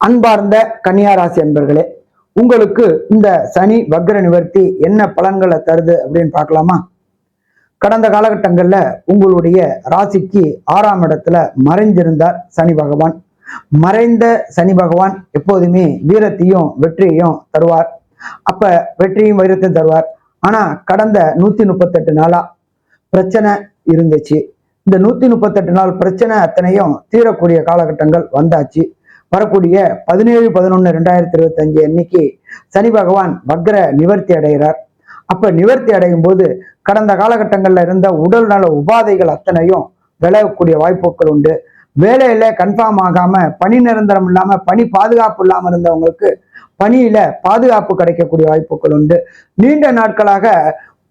அன்பார்ந்த கன்னியாராசி அன்பர்களே உங்களுக்கு இந்த சனி வக்ர நிவர்த்தி என்ன பலன்களை தருது அப்படின்னு பார்க்கலாமா? கடந்த காலகட்டங்களில் உங்களுடைய ராசிக்கு ஆறாம் இடத்துல மறைந்திருந்தார் சனி பகவான். மறைந்த சனி பகவான் எப்போதுமே வீரத்தையும் வெற்றியையும் தருவார். அப்ப வெற்றியும் வைரத்தையும் தருவார். ஆனா கடந்த நூத்தி முப்பத்தெட்டு நாளா பிரச்சனை இருந்துச்சு. இந்த நூத்தி முப்பத்தெட்டு நாள் பிரச்சனை அத்தனையும் தீரக்கூடிய காலகட்டங்கள் வந்தாச்சு. வரக்கூடிய பதினேழு பதினொன்று ரெண்டாயிரத்தி இருபத்தஞ்சு அன்னைக்கு சனி பகவான் வக்ர நிவர்த்தி அடைகிறார். அப்ப நிவர்த்தி அடையும் போது கடந்த காலகட்டங்களில் இருந்த உடல் நல உபாதைகள் அத்தனையும் விளையக்கூடிய வாய்ப்புகள் உண்டு. வேலையில கன்ஃபார்ம் ஆகாம பணி நிரந்தரம் இல்லாம பணி பாதுகாப்பு இல்லாம இருந்தவங்களுக்கு பணியில பாதுகாப்பு கிடைக்கக்கூடிய வாய்ப்புகள் உண்டு. நீண்ட நாட்களாக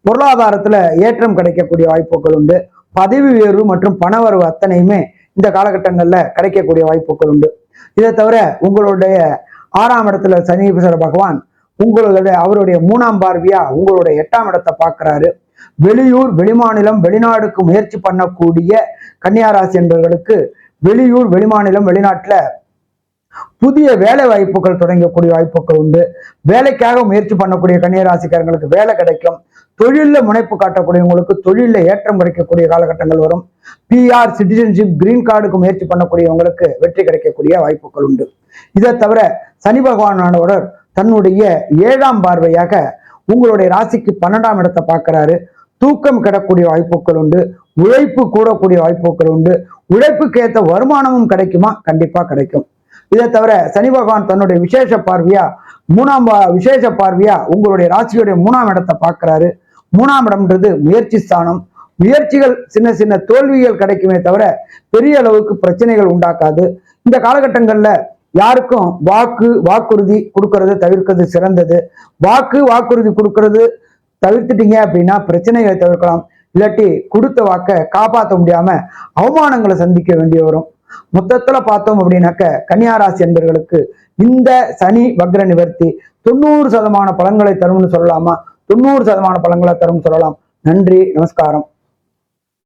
பொருளாதாரத்துல ஏற்றம் கிடைக்கக்கூடிய வாய்ப்புகள் உண்டு. பதவி உயர்வு மற்றும் பணவரவு அத்தனையுமே இந்த காலகட்டங்கள்ல கிடைக்கக்கூடிய வாய்ப்புகள் உண்டு. இதை தவிர உங்களுடைய ஆறாம் இடத்துல சனீஸ்வர பகவான் உங்களுடைய அவருடைய மூணாம் பார்வையா உங்களுடைய எட்டாம் இடத்தை பார்க்கிறாரு. வெளியூர் வெளிமாநிலம் வெளிநாடுக்கு முயற்சி பண்ணக்கூடிய கன்னியாராசி என்பவர்களுக்கு வெளியூர் வெளிமாநிலம் வெளிநாட்டுல புதிய வேலை வாய்ப்புகள் தொடங்கக்கூடிய வாய்ப்புகள் உண்டு. வேலைக்காக முயற்சி பண்ணக்கூடிய கன்னியராசிக்காரங்களுக்கு வேலை கிடைக்கும். தொழிலில் முனைப்பு காட்டக்கூடியவங்களுக்கு தொழிலில் ஏற்றம் கிடைக்கக்கூடிய காலகட்டங்கள் வரும். பிஆர் சிட்டிசன்ஷிப் கிரீன் கார்டுக்கு முயற்சி பண்ணக்கூடியவங்களுக்கு வெற்றி கிடைக்கக்கூடிய வாய்ப்புகள் உண்டு. இதை தவிர சனி பகவானோட தன்னுடைய ஏழாம் பார்வையாக உங்களுடைய ராசிக்கு பன்னெண்டாம் இடத்தை பார்க்கிறாரு. தூக்கம் கிடக்கூடிய வாய்ப்புகள் உண்டு. உழைப்பு கூடக்கூடிய வாய்ப்புகள் உண்டு. உழைப்புக்கு ஏற்ற வருமானமும் கிடைக்குமா? கண்டிப்பா கிடைக்கும். இதை தவிர சனி பகவான் தன்னுடைய விசேஷ பார்வையா மூணாம் விசேஷ பார்வையா உங்களுடைய ராசியுடைய மூணாம் இடத்தை பார்க்கிறாரு. மூணாம் இடம்ன்றது முயற்சி ஸ்தானம். முயற்சிகள் சின்ன சின்ன தோல்விகள் கிடைக்குமே தவிர பெரிய அளவுக்கு பிரச்சனைகள் உண்டாக்காது. இந்த காலகட்டங்கள்ல யாருக்கும் வாக்கு வாக்குறுதி கொடுக்கறது தவிர்க்கிறது சிறந்தது. வாக்கு வாக்குறுதி கொடுக்கறது தவிர்த்துட்டீங்க அப்படின்னா பிரச்சனைகளை தவிர்க்கலாம். இல்லாட்டி கொடுத்த வாக்கை காப்பாற்ற முடியாம அவமானங்களை சந்திக்க வேண்டிய வரும். மொத்தத்துல பார்த்தோம் அப்படின்னாக்க கன்னியாராசி என்பவர்களுக்கு இந்த சனி வக்ர நிவர்த்தி தொண்ணூறு சதமான பலன்களை தரும்னு சொல்லலாமா? தொண்ணூறு சதமான பலன்களை தரும்னு சொல்லலாம். நன்றி நமஸ்காரம்.